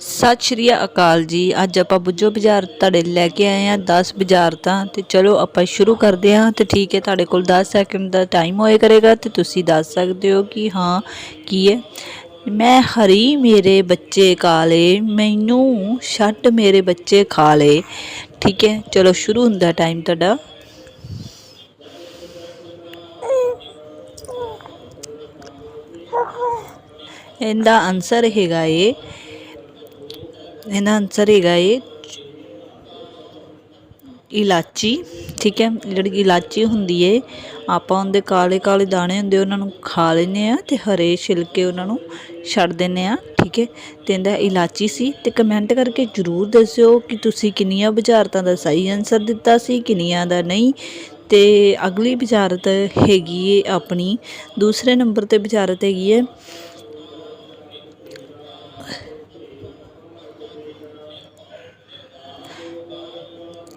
ਸਤਿ ਸ਼੍ਰੀ ਅਕਾਲ ਜੀ। ਅੱਜ ਆਪਾਂ ਬੁੱਝੋ ਬਾਜ਼ਾਰ ਤੁਹਾਡੇ ਲੈ ਕੇ ਆਏ ਆ 10 ਬਾਜ਼ਾਰ ਤਾਂ। ਤੇ ਚਲੋ ਆਪਾਂ ਸ਼ੁਰੂ ਕਰਦੇ ਹਾਂ। ਤੇ ਠੀਕ ਹੈ, ਤੁਹਾਡੇ ਕੋਲ 10 ਸੈਕਿੰਡ ਦਾ ਟਾਈਮ ਹੋਏ ਕਰੇਗਾ ਤੇ ਤੁਸੀਂ ਦੱਸ ਸਕਦੇ ਹੋ ਕਿ ਹਾਂ, ਕੀ ਹੈ। ਮੈਂ ਹਰੀ, ਮੇਰੇ ਬੱਚੇ ਕਾਲੇ, ਮੈਨੂੰ ਛੱਡ ਮੇਰੇ ਬੱਚੇ ਖਾ ਲਏ ਠੀਕ ਹੈ, ਚਲੋ ਸ਼ੁਰੂ ਹੁੰਦਾ ਟਾਈਮ ਤੁਹਾਡਾ। ਇਹਦਾ ਆਨਸਰ ਹੈਗਾ ਏ। ਇਹਦਾ ਆਨਸਰ ਹੈਗਾ ਏ ਇਲਾਚੀ ਠੀਕ ਹੈ ਜਿਹੜੀ ਇਲਾਚੀ ਹੁੰਦੀ ਏ ਆਪਾਂ ਉਹਦੇ ਕਾਲੇ ਕਾਲੇ ਦਾਣੇ ਹੁੰਦੇ ਉਹਨਾਂ ਨੂੰ ਖਾ ਲੈਂਦੇ ਆ ਤੇ ਹਰੇ ਛਿਲਕੇ ਉਹਨਾਂ ਨੂੰ ਛੱਡ ਦਿੰਦੇ ਆ ਠੀਕ ਹੈ ਤੇ ਇਹਦਾ ਇਲਾਚੀ ਸੀ ਤੇ ਕਮੈਂਟ ਕਰਕੇ ਜਰੂਰ ਦੱਸਿਓ ਕਿ ਤੁਸੀਂ ਕਿੰਨੀਆਂ ਬੁਝਾਰਤਾਂ ਦਾ ਸਹੀ ਆਨਸਰ ਦਿੱਤਾ ਸੀ ਕਿੰਨੀਆਂ ਦਾ ਨਹੀਂ ਤੇ ਅਗਲੀ ਬੁਝਾਰਤ ਹੈਗੀ ਏ ਆਪਣੀ ਦੂਸਰੇ ਨੰਬਰ ਤੇ ਬੁਝਾਰਤ ਹੈਗੀ ਏ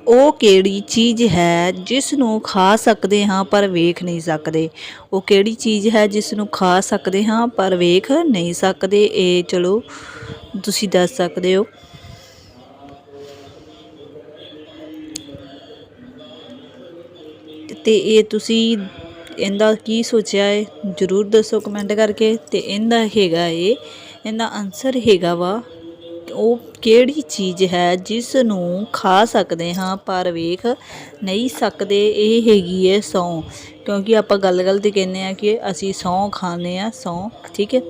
ਉਹ ਕਿਹੜੀ ਚੀਜ਼ ਹੈ ਜਿਸ ਨੂੰ ਖਾ ਸਕਦੇ ਹਾਂ ਪਰ ਵੇਖ ਨਹੀਂ ਸਕਦੇ? ਉਹ ਕਿਹੜੀ ਚੀਜ਼ ਹੈ ਜਿਸ ਨੂੰ ਖਾ ਸਕਦੇ ਹਾਂ ਪਰ ਵੇਖ ਨਹੀਂ ਸਕਦੇ? ਇਹ ਚਲੋ, ਤੁਸੀਂ ਦੱਸ ਸਕਦੇ ਹੋ। ਤੇ ਇਹ ਤੁਸੀਂ ਇਹਦਾ ਕੀ ਸੋਚਿਆ ਹੈ ਜਰੂਰ ਦੱਸੋ ਕਮੈਂਟ ਕਰਕੇ। ਤੇ ਇਹਦਾ ਹੈਗਾ ਏ, ਇਹਦਾ ਆਨਸਰ ਹੈਗਾ ਵਾ ਉਹ ਕਿਹੜੀ ਚੀਜ਼ ਹੈ ਜਿਸ ਨੂੰ ਖਾ ਸਕਦੇ ਹਾਂ ਪਰ ਵੇਖ ਨਹੀਂ ਸਕਦੇ, ਇਹ ਹੈਗੀ ਹੈ ਸੌਂ। ਕਿਉਂਕਿ ਆਪਾਂ ਗੱਲ ਗੱਲ ਤੇ ਕਹਿੰਦੇ ਆ ਕਿ ਅਸੀਂ ਸੌਂ ਖਾਂਦੇ ਆ ਸੌਂ, ਠੀਕ ਹੈ।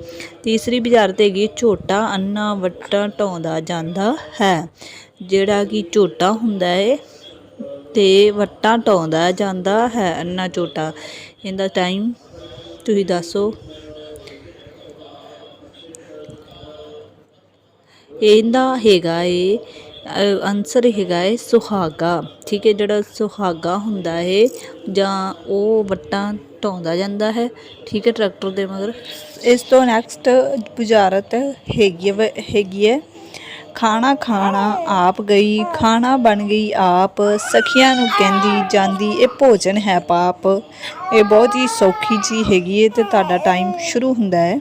ਤੀਸਰੀ ਬੁਝਾਰਤ ਹੈਗੀ ਝੋਟਾ, ਅੰਨਾ, ਵੱਟਾ ਢਾਉਂਦਾ ਜਾਂਦਾ ਹੈ। ਜਿਹੜਾ ਕਿ ਝੋਟਾ ਹੁੰਦਾ ਹੈ ਤੇ ਵੱਟਾ ਢਾਉਂਦਾ ਜਾਂਦਾ ਹੈ, ਅੰਨਾ ਝੋਟਾ। ਇਹਦਾ ਟਾਈਮ ਤੁਸੀਂ ਦੱਸੋ। ਇਹਦਾ ਹੈਗਾ ਏ ਆਨਸਰ ਹੈਗਾ ਏ ਸੁਹਾਗਾ। ਠੀਕ ਹੈ ਜਿਹੜਾ ਸੁਹਾਗਾ ਹੁੰਦਾ ਹੈ ਜਾਂ ਉਹ ਵੱਟਾਂ ਢਾਉਂਦਾ ਜਾਂਦਾ ਹੈ। ਠੀਕ ਹੈ ਟਰੈਕਟਰ ਦੇ ਮਗਰ। ਇਸ ਤੋਂ ਨੈਕਸਟ ਬੁਝਾਰਤ ਹੈਗੀ ਹੈ ਹੈਗੀ ਹੈ ਖਾਣਾ ਖਾਣਾ ਆਪ ਗਈ, ਖਾਣਾ ਬਣ ਗਈ ਆਪ, ਸਖੀਆਂ ਨੂੰ ਕਹਿੰਦੀ ਜਾਂਦੀ ਇਹ ਭੋਜਨ ਹੈ ਪਾਪ। ਇਹ ਬਹੁਤ ਹੀ ਸੌਖੀ ਜੀ ਹੈਗੀ ਹੈ ਤੇ ਤੁਹਾਡਾ ਟਾਈਮ ਸ਼ੁਰੂ ਹੁੰਦਾ ਹੈ।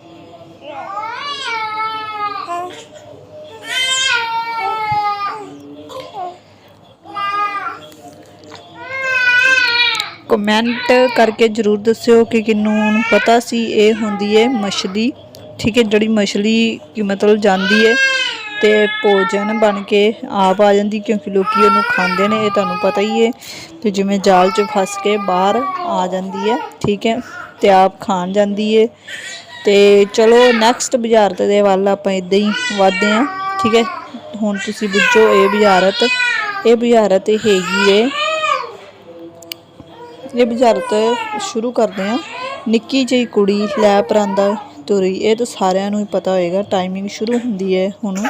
ਕਮੈਂਟ ਕਰਕੇ ਜਰੂਰ ਦੱਸਿਓ ਕਿ ਕਿਨੂੰ ਪਤਾ ਸੀ ਇਹ ਹੁੰਦੀ ਹੈ ਮਛਲੀ। ਠੀਕ ਹੈ, ਜਿਹੜੀ ਮਛਲੀ ਕਿ ਮਤਲਬ ਜਾਂਦੀ ਹੈ ਤੇ ਭੋਜਨ ਬਣ ਕੇ ਆਪ ਆ ਜਾਂਦੀ ਕਿਉਂਕਿ ਲੋਕੀ ਉਹਨੂੰ ਖਾਂਦੇ ਨੇ, ਇਹ ਤੁਹਾਨੂੰ ਪਤਾ ਹੀ ਹੈ। ਤੇ ਜਿਵੇਂ ਜਾਲ 'ਚ ਫਸ ਕੇ ਬਾਹਰ ਆ ਜਾਂਦੀ ਹੈ, ਠੀਕ ਹੈ, ਤੇ ਆਪ ਖਾਣ ਜਾਂਦੀ ਹੈ। ਤੇ ਚਲੋ ਨੈਕਸਟ ਬੁਝਾਰਤ ਦੇ ਵੱਲ ਆਪਾਂ ਇਦਾਂ ਹੀ ਵਧਦੇ ਹਾਂ, ਠੀਕ ਹੈ। ਹੁਣ ਤੁਸੀਂ ਬੁੱਝੋ, ਇਹ ਬੁਝਾਰਤ ਇਹ ਬੁਝਾਰਤ ਹੈਗੀ ਏ ਇਹ ਬੁਝਾਰਤ ਸ਼ੁਰੂ ਕਰਦੇ ਹਾਂ। ਨਿੱਕੀ ਜਿਹੀ ਕੁੜੀ ਲੈ ਪਰਾਂਦਾ ਤੁਰੀ। ਇਹ ਤਾਂ ਸਾਰਿਆਂ ਨੂੰ ਹੀ ਪਤਾ ਹੋਏਗਾ ਟਾਈਮਿੰਗ ਸ਼ੁਰੂ ਹੁੰਦੀ ਹੈ ਹੁਣ।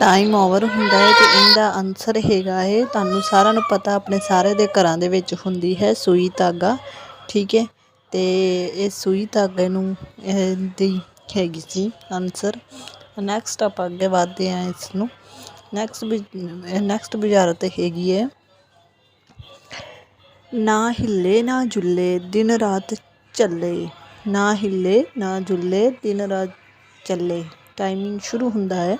ਟਾਈਮ ਓਵਰ ਹੁੰਦਾ ਹੈ ਤੇ ਇਹਦਾ ਆਨਸਰ ਹੈਗਾ ਹੈ ਤੁਹਾਨੂੰ ਸਾਰਿਆਂ ਨੂੰ ਪਤਾ, ਆਪਣੇ ਸਾਰੇ ਦੇ ਘਰਾਂ ਦੇ ਵਿੱਚ ਹੁੰਦੀ ਹੈ ਸੂਈ ਧਾਗਾ। ਠੀਕ ਹੈ। ਤੇ ਇਹ ਸੂਈ ਧਾਗੇ ਨੂੰ ਇਹਦੀ ਹੈਗੀ ਸੀ ਆਨਸਰ ਨੈਕਸਟ ਆਪਾਂ ਅੱਗੇ ਵਧਦੇ ਹਾਂ ਇਸ ਨੂੰ ਨੈਕਸਟ ਨੈਕਸਟ ਬੁਝਾਰਤ ਹੈਗੀ ਹੈ। ਨਾ ਹਿੱਲੇ, ਨਾ ਜੁੱਲੇ, ਦਿਨ ਰਾਤ ਚੱਲੇ। ਨਾ ਹਿੱਲੇ, ਨਾ ਜੁੱਲੇ, ਦਿਨ ਰਾਤ ਚੱਲੇ। ਟਾਈਮਿੰਗ ਸ਼ੁਰੂ ਹੁੰਦਾ ਹੈ।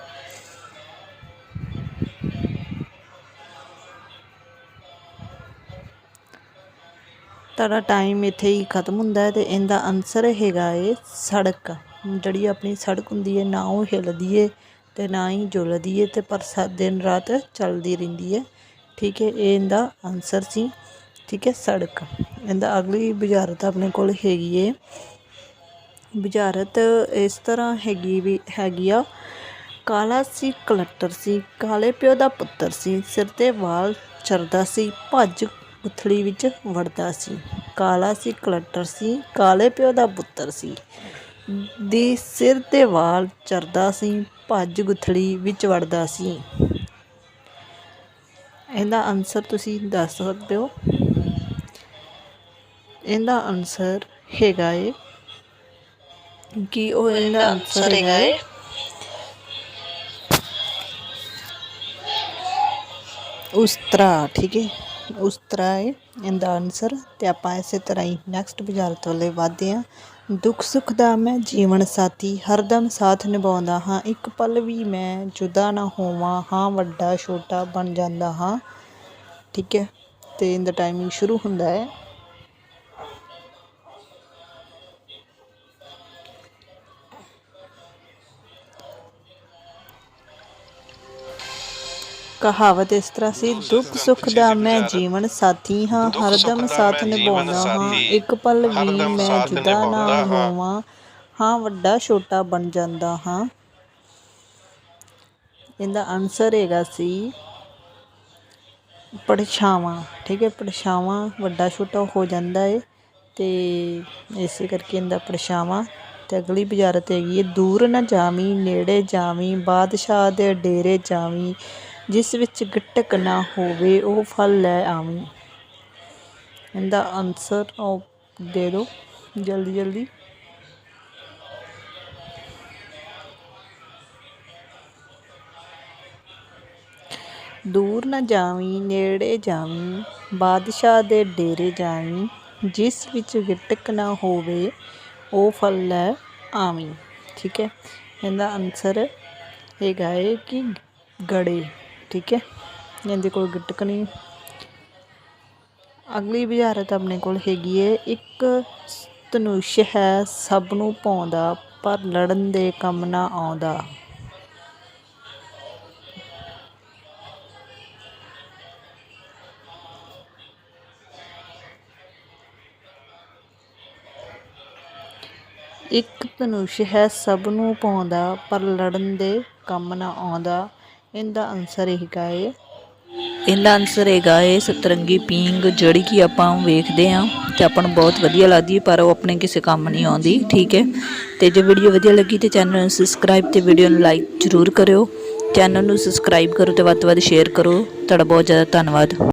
ਤੁਹਾਡਾ ਟਾਈਮ ਇੱਥੇ ਹੀ ਖਤਮ ਹੁੰਦਾ ਹੈ ਤੇ ਇਹਦਾ ਆਨਸਰ ਹੈਗਾ ਏ ਸੜਕ। ਜਿਹੜੀ ਆਪਣੀ ਸੜਕ ਹੁੰਦੀ ਹੈ ਨਾ ਉਹ ਹਿੱਲਦੀ ਏ ਤੇ ਨਾ ਹੀ ਜੁਲਦੀ ਏ ਤੇ ਪਰ ਦਿਨ ਰਾਤ ਚੱਲਦੀ ਰਹਿੰਦੀ ਹੈ ਠੀਕ ਹੈ ਇਹ ਇਹਦਾ ਆਨਸਰ ਸੀ। ਠੀਕ ਹੈ ਸੜਕ। ਇਹਦਾ ਅਗਲੀ ਬੁਝਾਰਤ ਆਪਣੇ ਕੋਲ ਹੈਗੀ ਏ। ਬੁਝਾਰਤ ਇਸ ਤਰ੍ਹਾਂ ਹੈਗੀ ਵੀ, ਹੈਗੀ ਆ। ਕਾਲਾ ਸੀ, ਕਲੱਟਰ ਸੀ, ਕਾਲੇ ਪਿਓ ਦਾ ਪੁੱਤਰ ਸੀ, ਸਿਰ ਤੇ ਵਾਲ ਚਰਦਾ ਸੀ, ਭੱਜ ਗੁੱਥੜੀ ਵਿੱਚ ਵੜਦਾ ਸੀ। ਕਾਲਾ ਸੀ ਕਲੱਟਰ ਸੀ ਕਾਲੇ ਪਿਓ ਦਾ ਪੁੱਤਰ ਸੀ। ਦੀ ਸਿਰ ਤੇ ਵਾਲ ਚਰਦਾ ਸੀ ਭੱਜ ਗੁੱਥੜੀ ਵਿੱਚ ਵੜਦਾ ਸੀ। ਇਹਦਾ ਆਨਸਰ ਤੁਸੀਂ ਦੱਸ ਸਕਦੇ ਹੋ? ਇਹਦਾ ਆਨਸਰ ਹੈਗਾ ਏ। ਕਿ ਉਹ ਇਹਦਾ ਆਨਸਰ ਹੈਗਾ ਏ? ਉਸ ਤਰ੍ਹਾਂ ਠੀਕ ਹੈ ਉਸ ਤਰ੍ਹਾਂ ਹੈ, ਇਹਦਾ ਆਨਸਰ ਤੇ ਆਪਾਂ ਇਸੇ ਤਰ੍ਹਾਂ ਹੀ ਨੈਕਸਟ ਬੁਝਾਰਤ ਵੱਲੇ ਵਧਦੇ ਹਾਂ। ਦੁੱਖ ਸੁੱਖ ਦਾ ਮੈਂ ਜੀਵਨ ਸਾਥੀ, ਹਰਦਮ ਸਾਥ ਨਿਭਾਉਂਦਾ ਹਾਂ। ਇੱਕ ਪਲ ਵੀ ਮੈਂ ਜੁਦਾ ਨਾ ਹੋਵਾਂ, ਹਾਂ ਵੱਡਾ ਛੋਟਾ ਬਣ ਜਾਂਦਾ ਹਾਂ। ਠੀਕ ਹੈ, ਤੇ ਇਹਦਾ ਟਾਈਮਿੰਗ ਸ਼ੁਰੂ ਹੁੰਦਾ ਹੈ। ਕਹਾਵਤ ਇਸ ਤਰ੍ਹਾਂ ਸੀ ਦੁੱਖ ਸੁੱਖ ਦਾ ਮੈਂ ਜੀਵਨ ਸਾਥੀ ਹਾਂ ਹਰਦਮ ਸਾਥ ਨਿਭਾਉਂਦਾ ਹਾਂ ਇੱਕ ਪਲ ਵੀ ਮੈਂ ਜੁਦਾ ਨਾ। ਹੋਵਾਂ ਹਾਂ ਵੱਡਾ ਛੋਟਾ ਬਣ ਜਾਂਦਾ ਹਾਂ ਇਹਦਾ ਆਨਸਰ ਹੈਗਾ ਸੀ ਪਰਛਾਵਾਂ ਠੀਕ ਹੈ ਪਰਛਾਵਾਂ ਵੱਡਾ ਛੋਟਾ ਹੋ ਜਾਂਦਾ ਹੈ ਤੇ ਇਸੇ ਕਰਕੇ ਇਹਦਾ ਪਰਛਾਵਾਂ ਤੇ ਅਗਲੀ ਬੁਝਾਰਤ ਹੈਗੀ ਹੈ ਦੂਰ ਨਾ ਜਾਵੀਂ ਨੇੜੇ ਜਾਵੀਂ ਬਾਦਸ਼ਾਹ ਦੇ ਡੇਰੇ ਜਾਵੀਂ ਜਿਸ ਵਿੱਚ ਗਿਟਕ ਨਾ ਹੋਵੇ, ਉਹ ਫਲ ਲੈ ਆਵੀਂ। ਇਹਦਾ ਆਨਸਰ ਉਹ ਦੇ ਦਿਓ ਜਲਦੀ ਜਲਦੀ। ਦੂਰ ਨਾ ਜਾਵੀਂ, ਨੇੜੇ ਜਾਵੀਂ, ਬਾਦਸ਼ਾਹ ਦੇ ਡੇਰੇ ਜਾਵੀਂ, ਜਿਸ ਵਿੱਚ ਗਿਟਕ ਨਾ ਹੋਵੇ, ਉਹ ਫਲ ਲੈ ਆਵੀਂ। ਠੀਕ ਹੈ? ਇਹਦਾ ਆਨਸਰ ਹੈਗਾ ਹੈ ਕਿ ਗੜੇ ਠੀਕ ਹੈ? ਇਹਦੇ ਕੋਲ ਗਿਟਕ ਨਹੀਂ। ਅਗਲੀ ਬੁਝਾਰਤ ਆਪਣੇ ਕੋਲ ਹੈਗੀ ਹੈ ਇੱਕ ਧਨੁਸ਼ ਹੈ, ਸਭ ਨੂੰ ਪਾਉਂਦਾ, ਪਰ ਲੜਨ ਦੇ ਕੰਮ ਨਾ ਆਉਂਦਾ। ਇੱਕ ਧਨੁਸ਼ ਹੈ, ਸਭ ਨੂੰ ਪਾਉਂਦਾ, ਪਰ ਲੜਨ ਦੇ ਕੰਮ ਨਾ ਆਉਂਦਾ। ਇਹਦਾ ਆਨਸਰ ਹੈਗਾ ਹੈ ਇਹਦਾ ਆਨਸਰ ਹੈਗਾ ਏ ਸਤਰੰਗੀ ਪੀਂਗ ਜਿਹੜੀ ਕਿ ਆਪਾਂ ਵੇਖਦੇ ਆਂ ਤੇ ਆਪਾਂ ਨੂੰ ਬਹੁਤ ਵਧੀਆ ਲੱਗਦੀ ਹੈ, ਪਰ ਉਹ ਆਪਣੇ ਕਿਸੇ ਕੰਮ ਨਹੀਂ ਆਉਂਦੀ, ਠੀਕ ਹੈ? ਤੇ ਜੇ ਵੀਡੀਓ ਵਧੀਆ ਲੱਗੀ ਤੇ ਚੈਨਲ ਨੂੰ ਸਬਸਕ੍ਰਾਈਬ ਤੇ ਵੀਡੀਓ ਨੂੰ ਲਾਈਕ ਜ਼ਰੂਰ ਕਰਿਓ। ਚੈਨਲ ਨੂੰ ਸਬਸਕ੍ਰਾਈਬ ਕਰੋ ਤੇ ਵੱਧ ਤੋਂ ਵੱਧ ਸ਼ੇਅਰ ਕਰੋ। ਤੁਹਾਡਾ ਬਹੁਤ ਜ਼ਿਆਦਾ ਧੰਨਵਾਦ।